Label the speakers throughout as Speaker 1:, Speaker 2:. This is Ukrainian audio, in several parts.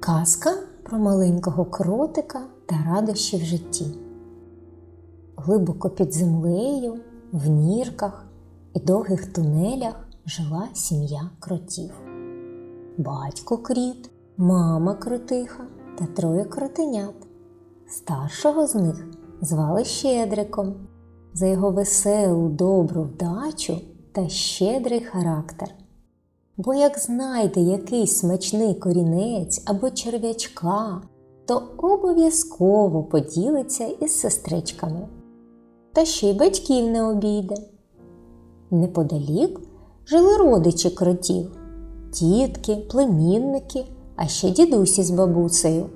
Speaker 1: Казка про маленького кротика та радощі в житті. Глибоко під землею, в нірках і довгих тунелях жила сім'я кротів. Батько кріт, мама кротиха та троє кротенят. Старшого з них звали Щедриком за його веселу добру вдачу та щедрий характер. Бо як знайде якийсь смачний корінець або черв'ячка, то обов'язково поділиться із сестричками. Та ще й батьків не обійде. Неподалік жили родичі кротів, тітки, племінники, а ще дідусі з бабусею.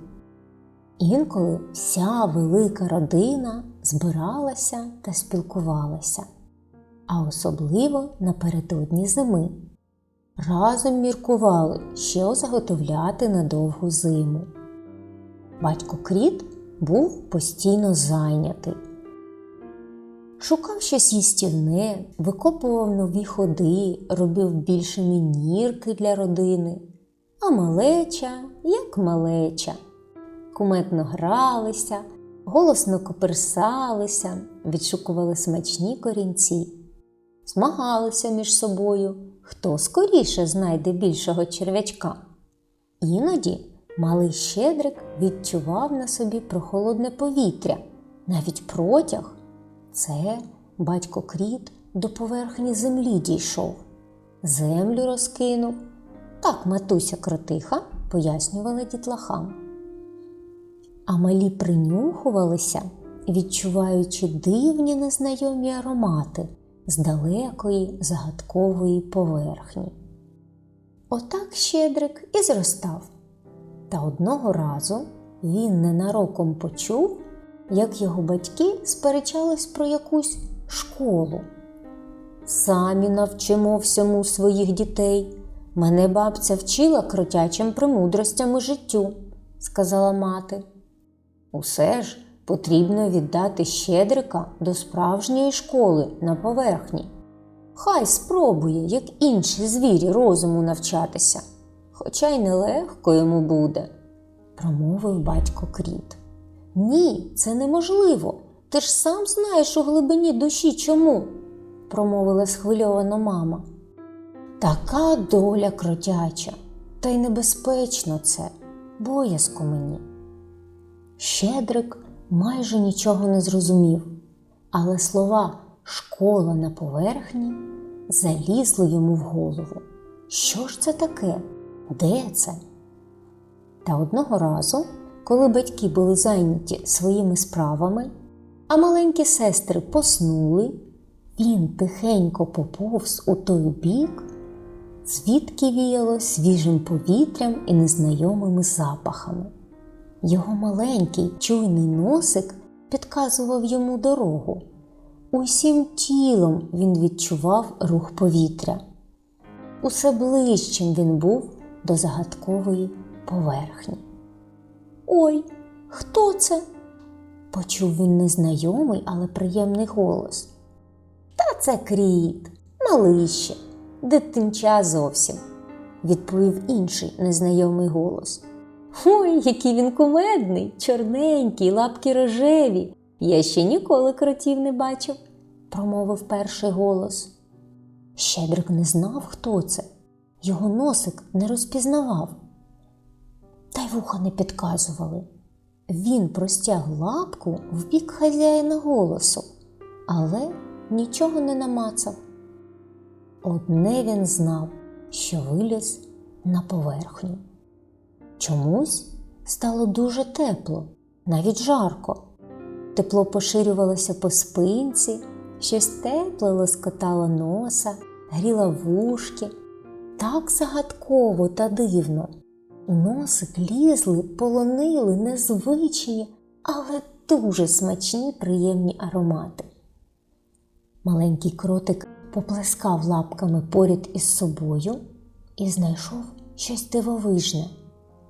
Speaker 1: Інколи вся велика родина збиралася та спілкувалася, а особливо напередодні зими. Разом міркували, що заготовляти на довгу зиму. Батько Кріт був постійно зайнятий. Шукав щось їстівне, викопував нові ходи, робив більшими нірки для родини, а малеча, як малеча, куметно гралися, голосно коперсалися, відшукували смачні корінці, змагалися між собою, хто скоріше знайде більшого черв'ячка. Іноді малий щедрик відчував на собі прохолодне повітря, навіть протяг. Це батько кріт до поверхні землі дійшов, землю розкинув. Так матуся кротиха пояснювала дітлахам. А малі принюхувалися, відчуваючи дивні незнайомі аромати з далекої загадкової поверхні. Отак щедрик і зростав. Та одного разу він ненароком почув, як його батьки сперечались про якусь школу. Самі навчимо всьому своїх дітей. Мене бабця вчила кротячим премудростям у життю, сказала мати. Усе ж потрібно віддати щедрика до справжньої школи на поверхні. Хай спробує, як інші звірі розуму навчатися, хоча й нелегко йому буде, промовив батько кріт. Ні, це неможливо. Ти ж сам знаєш у глибині душі чому, промовила схвильована мама. Така доля кротяча, та й небезпечно це, боязко мені. Щедрик майже нічого не зрозумів, але слова школа на поверхні залізли йому в голову. Що ж це таке? Де це? Та одного разу, коли батьки були зайняті своїми справами, а маленькі сестри поснули, він тихенько поповз у той бік, звідки віяло свіжим повітрям і незнайомими запахами. Його маленький чуйний носик підказував йому дорогу. Усім тілом він відчував рух повітря. Усе ближчим він був до загадкової поверхні. Ой, хто це? почув він незнайомий, але приємний голос. Та це кріт, малище, дитинча зовсім, відповів інший незнайомий голос. Ой, який він кумедний, чорненький, лапки рожеві. Я ще ніколи кротів не бачив, промовив перший голос. Щедрик не знав, хто це, його носик не розпізнавав. Та й вуха не підказували. Він простяг лапку в бік хазяїна голосу, але нічого не намацав. Одне він знав, що виліз на поверхню. Чомусь стало дуже тепло, навіть жарко. Тепло поширювалося по спинці, щось тепле лоскотало носа, гріло вушки. Так загадково та дивно. У носик лізли, полонили незвичні, але дуже смачні приємні аромати. Маленький кротик поплескав лапками поряд із собою і знайшов щось дивовижне.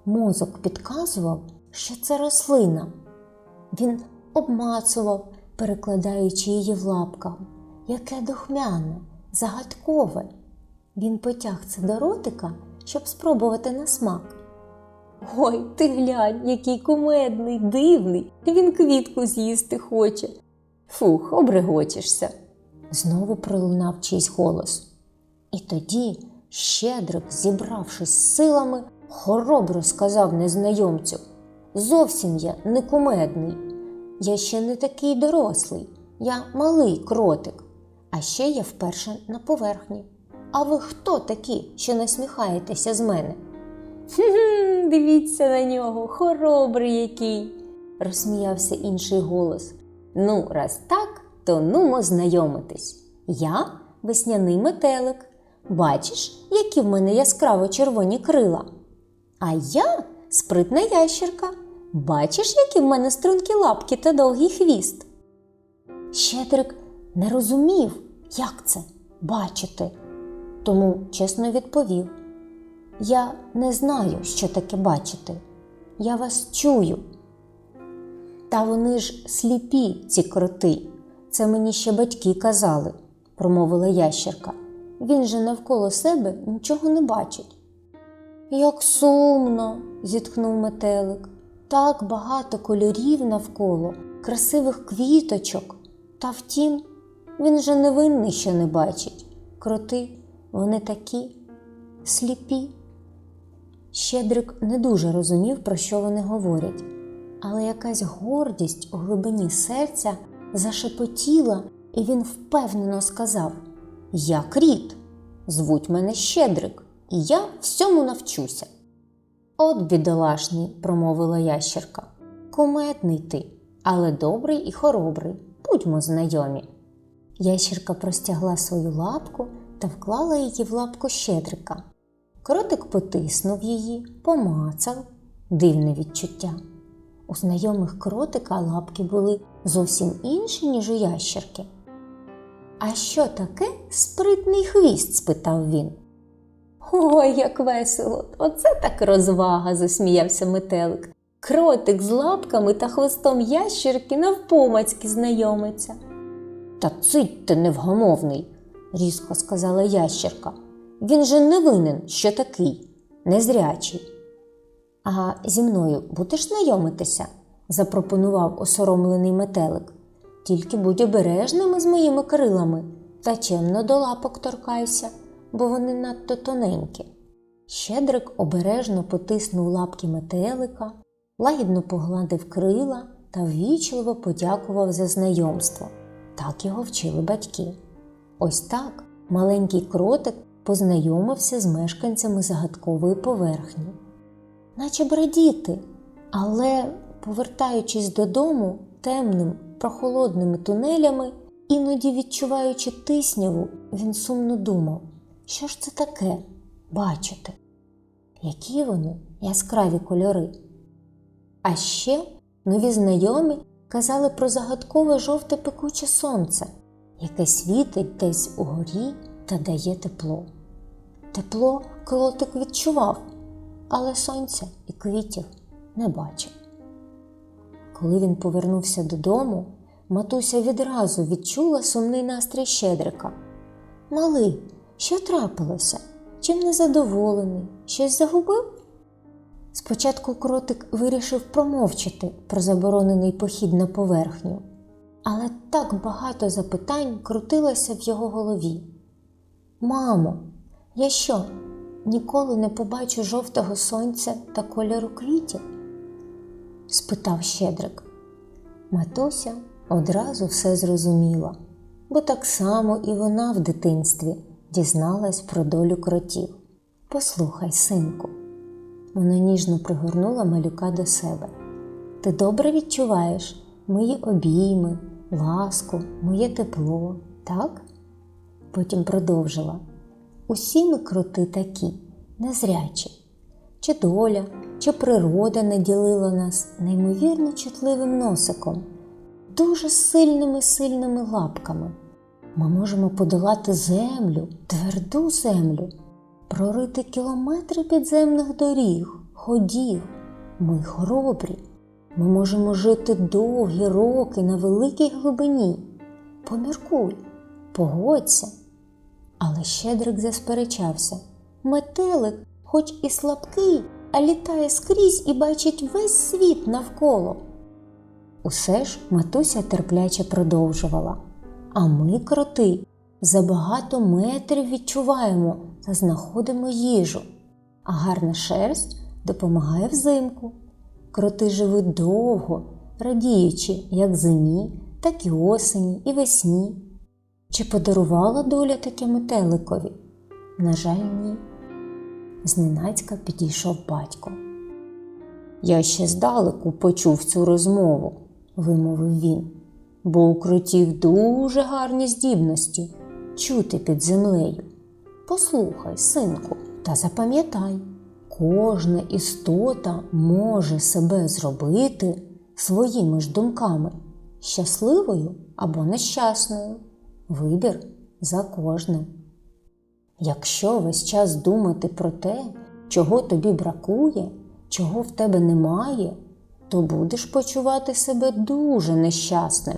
Speaker 1: Мозок підказував, що це рослина. Він обмацував, перекладаючи її в лапках. Яке духмяне, загадкове. Він потяг це до ротика, щоб спробувати на смак. Ой, ти глянь, який кумедний, дивний, він квітку з'їсти хоче. Фух, обрегочишся. Знову пролунав чийсь голос. І тоді Щедрик, зібравшись з силами, хоробро сказав незнайомцю: Зовсім я не кумедний. Я ще не такий дорослий, я малий кротик, а ще я вперше на поверхні. А ви хто такі, що насміхаєтеся з мене? «Хм, Дивіться на нього, хоробрий який, розсміявся інший голос. Ну, раз так, то нумо знайомитись. Я весняний метелик. Бачиш, які в мене яскраво червоні крила. А я спритна ящерка. Бачиш, які в мене стрункі лапки та довгий хвіст. Щедрик не розумів, як це бачити, тому чесно відповів: Я не знаю, що таке бачити. Я вас чую. Та вони ж сліпі, ці кроти. Це мені ще батьки казали, промовила ящерка. Він же навколо себе нічого не бачить. Як сумно, зітхнув метелик. Так багато кольорів навколо, красивих квіточок. Та втім, він же невинний, що не бачить. Кроти, вони такі сліпі. Щедрик не дуже розумів, про що вони говорять, але якась гордість у глибині серця зашепотіла, і він впевнено сказав: Я кріт, звуть мене Щедрик, я всьому навчуся. От бідолашний, промовила ящерка. Кумедний ти, але добрий і хоробрий. Будьмо знайомі. Ящерка простягла свою лапку та вклала її в лапку щедрика. Кротик потиснув її, помацав дивне відчуття. У знайомих кротика лапки були зовсім інші, ніж у ящерки. А що таке спритний хвіст? спитав він. Ой, як весело! Оце так розвага, засміявся метелик. Кротик з лапками та хвостом ящерки навпомацьки знайомиться. Та цить ти невгамовний, різко сказала ящерка. Він же не винен, що такий, незрячий. А зі мною будеш знайомитися? запропонував осоромлений метелик. Тільки будь обережними з моїми крилами та чемно до лапок торкайся, бо вони надто тоненькі. Щедрик обережно потиснув лапки метелика, лагідно погладив крила та ввічливо подякував за знайомство. Так його вчили батьки. Ось так маленький кротик познайомився з мешканцями загадкової поверхні. Наче б радіти, але, повертаючись додому темним, прохолодними тунелями, іноді відчуваючи тисняву, він сумно думав, що ж це таке бачити, які вони яскраві кольори. А ще нові знайомі казали про загадкове жовте пекуче сонце, яке світить десь угорі та дає тепло. Тепло кротик відчував, але сонця і квітів не бачив. Коли він повернувся додому, матуся відразу відчула сумний настрій Щедрика. Малий, що трапилося? Чим незадоволений? Щось загубив? Спочатку кротик вирішив промовчати про заборонений похід на поверхню, але так багато запитань крутилося в його голові. Мамо, я що, ніколи не побачу жовтого сонця та кольору квітів? спитав Щедрик. Матуся одразу все зрозуміла, бо так само і вона в дитинстві дізналась про долю кротів. Послухай, синку. Вона ніжно пригорнула малюка до себе. Ти добре відчуваєш мої обійми, ласку, моє тепло, так? Потім продовжила. Усі ми кроти такі, незрячі. Чи доля, чи природа наділила нас неймовірно чутливим носиком, дуже сильними сильними лапками. Ми можемо подолати землю, тверду землю, прорити кілометри підземних доріг, ходів. Ми хоробрі. Ми можемо жити довгі роки на великій глибині. Поміркуй, погодься. Але Щедрик засперечався. Метелик, хоч і слабкий, а літає скрізь і бачить весь світ навколо. Усе ж матуся терпляче продовжувала. А ми, кроти, за багато метрів відчуваємо та знаходимо їжу, а гарна шерсть допомагає взимку. Кроти живуть довго, радіючи як зимі, так і осені, і весні. Чи подарувала доля таке метеликові? На жаль, ні. Зненацька підійшов батько. Я ще здалеку почув цю розмову, вимовив він, бо у кротів дуже гарні здібності чути під землею. Послухай, синку, та запам'ятай, кожна істота може себе зробити своїми ж думками щасливою або нещасною. Вибір за кожним. Якщо весь час думати про те, чого тобі бракує, чого в тебе немає, то будеш почувати себе дуже нещасним,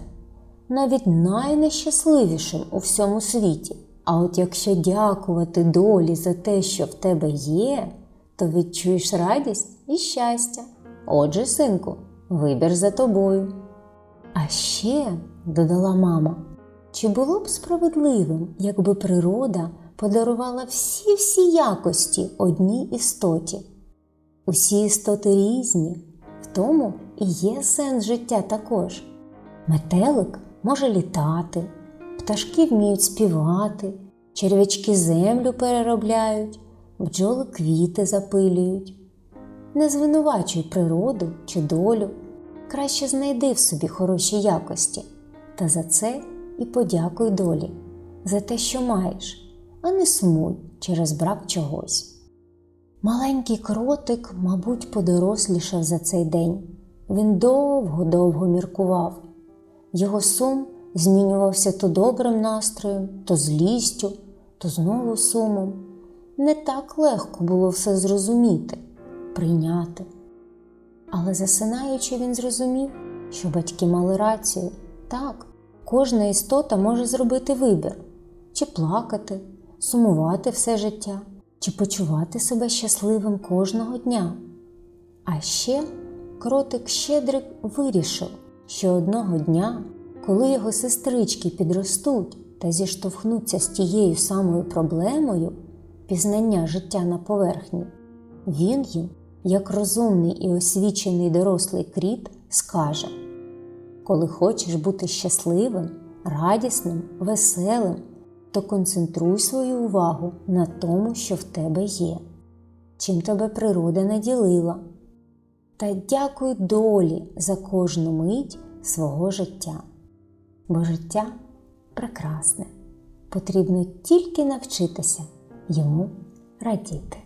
Speaker 1: навіть найнещасливішим у всьому світі. А от якщо дякувати долі за те, що в тебе є, то відчуєш радість і щастя. Отже, синку, вибір за тобою. А ще, додала мама, чи було б справедливим, якби природа подарувала всі-всі якості одній істоті? Усі істоти різні, в тому і є сенс життя також. Метелик може літати, пташки вміють співати, черв'ячки землю переробляють, бджоли квіти запилюють. Не звинувачуй природу чи долю, краще знайди в собі хороші якості, та за це і подякуй долі, за те, що маєш, а не сумуй через брак чогось. Маленький кротик, мабуть, подорослішав за цей день. Він довго-довго міркував. Його сум змінювався то добрим настроєм, то злістю, то знову сумом. Не так легко було все зрозуміти, прийняти. Але засинаючи, він зрозумів, що батьки мали рацію. Так, кожна істота може зробити вибір чи плакати, сумувати все життя, чи почувати себе щасливим кожного дня. А ще кротик Щедрик вирішив, що одного дня, коли його сестрички підростуть та зіштовхнуться з тією самою проблемою пізнання життя на поверхні, він їм, як розумний і освічений дорослий кріт, скаже: Коли хочеш бути щасливим, радісним, веселим, то концентруй свою увагу на тому, що в тебе є, чим тебе природа наділила. Та дякуй долі за кожну мить свого життя. Бо життя прекрасне, потрібно тільки навчитися йому радіти.